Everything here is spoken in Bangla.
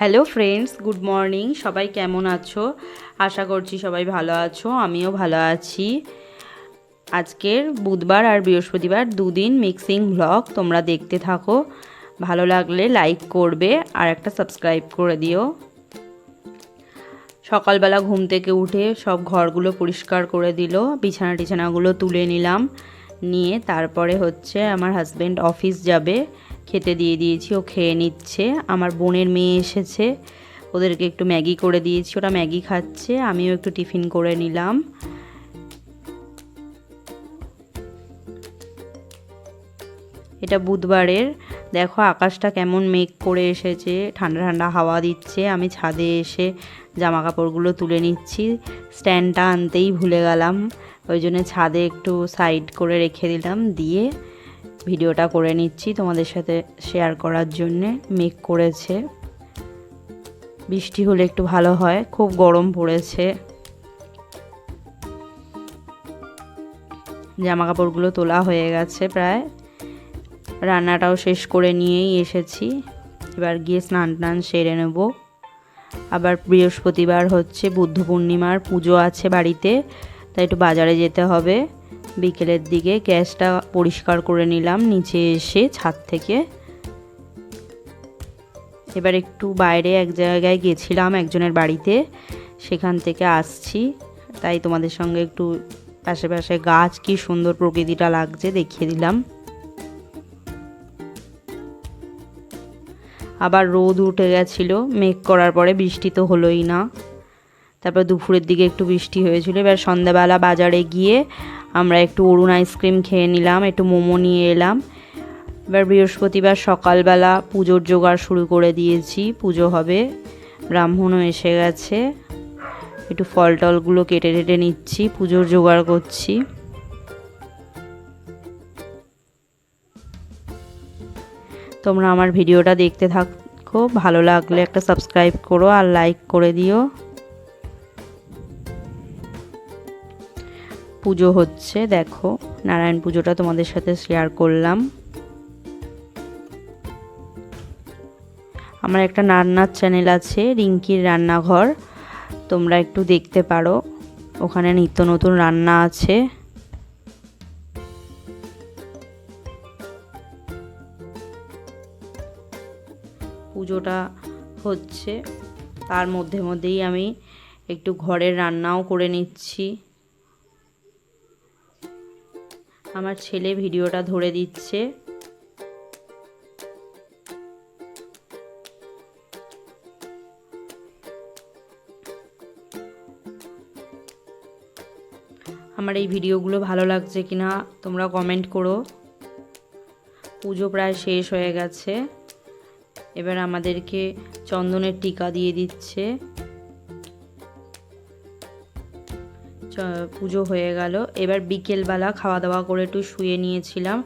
হ্যালো ফ্রেন্ডস গুড মর্নিং সবাই কেমন আছো? আশা করছি সবাই ভালো আছো। আমিও ভালো আছি। আজকের বুধবার আর বৃহস্পতিবার দুদিন মিক্সিং ব্লগ তোমরা দেখতে থাকো। ভালো লাগলে লাইক করবে আর একটা সাবস্ক্রাইব করে দিও। সকালবেলা ঘুম থেকে উঠে সব ঘরগুলো পরিষ্কার করে দিল। বিছানা টিছানাগুলো তুলে নিলাম। নিয়ে তারপরে হচ্ছে আমার হাজব্যান্ড অফিস যাবে। খেতে দিয়ে দিয়েছি, ও খেয়ে নিচ্ছে। আমার বোনের মেয়ে এসেছে, ওদেরকে একটু ম্যাগি করে দিয়েছি, ওরা ম্যাগি খাচ্ছে, আমিও একটু টিফিন করে নিলাম। এটা বুধবারের, দেখো আকাশটা কেমন মেঘ করে এসেছে, ঠান্ডা ঠান্ডা হাওয়া দিচ্ছে, আমি ছাদে এসে জামা কাপড়গুলো তুলে নিচ্ছি, স্ট্যান্ডটা আনতেই ভুলে গেলাম, ওই জন্য ছাদে একটু সাইড করে রেখে দিলাম, দিয়ে ভিডিওটা করে নিচ্ছি তোমাদের সাথে শেয়ার করার জন্যে। মেঘ করেছে। বৃষ্টি হলে একটু ভালো হয়, খুব গরম পড়েছে। জামা কাপড়গুলো তোলা হয়ে গেছে প্রায়। রান্নাটাও শেষ করে নিয়েই এসেছি। এবার গিয়ে স্নান টান সেরে নেব। আবার বৃহস্পতিবার হচ্ছে বুদ্ধ পূর্ণিমার পুজো আছে বাড়িতে, তাই একটু বাজারে যেতে হবে। বিকেলের দিকে গ্যাসটা পরিষ্কার করে নিলাম, নিচে এসে ছাদ থেকে। এবার একটু বাইরে এক জায়গায় গেছিলাম একজনের বাড়িতে, সেখান থেকে আসছি। তাই তোমাদের সঙ্গে একটু আশেপাশে গাছ কি সুন্দর প্রকৃতিটা লাগছে দেখিয়ে দিলাম। আবার রোদ উঠে গেছিল, মেঘ করার পরে বৃষ্টি তো হলোই না। তারপর দুপুরের দিকে একটু বৃষ্টি হয়েছিল। এবার সন্ধ্যাবেলা বাজারে গিয়ে আমরা একটু অরুণ আইসক্রিম খেয়ে নিলাম, একটু মোমো নিয়ে এলাম। এবার বৃহস্পতিবার সকালবেলা পুজোর জোগাড় শুরু করে দিয়েছি, পুজো হবে। ব্রাহ্মণও এসে গেছে। একটু ফল টলগুলো কেটে কেটে নিচ্ছি, পুজোর জোগাড় করছি। তোমরা আমার ভিডিওটা দেখতে থাকো, ভালো লাগলে একটা সাবস্ক্রাইব করো আর লাইক করে দিও। পুজো হচ্ছে, দেখো। নারায়ণ পুজোটা তোমাদের সাথে শেয়ার করলাম। আমার একটা রান্নার চ্যানেল আছে, রিঙ্কির রান্নাঘর। তোমরা একটু দেখতে পারো। ওখানে নিত্য নতুন রান্না আছে। পুজোটা হচ্ছে। তার মধ্যে মধ্যেই আমি একটু ঘরের রান্নাও করে নিচ্ছি। আমার ছেলে ভিডিওটা ধরে দিচ্ছে। আমার এই ভিডিওগুলো ভালো লাগছে কিনা তোমরা কমেন্ট করো। পুজো প্রায় শেষ হয়ে গেছে। এবার আমাদেরকে চন্দনের টিকা দিয়ে দিচ্ছে। পুজো হয়ে গেল। এবার বিকেলবেলা খাওয়া দাওয়া করে একটু শুয়ে নিয়েছিলাম।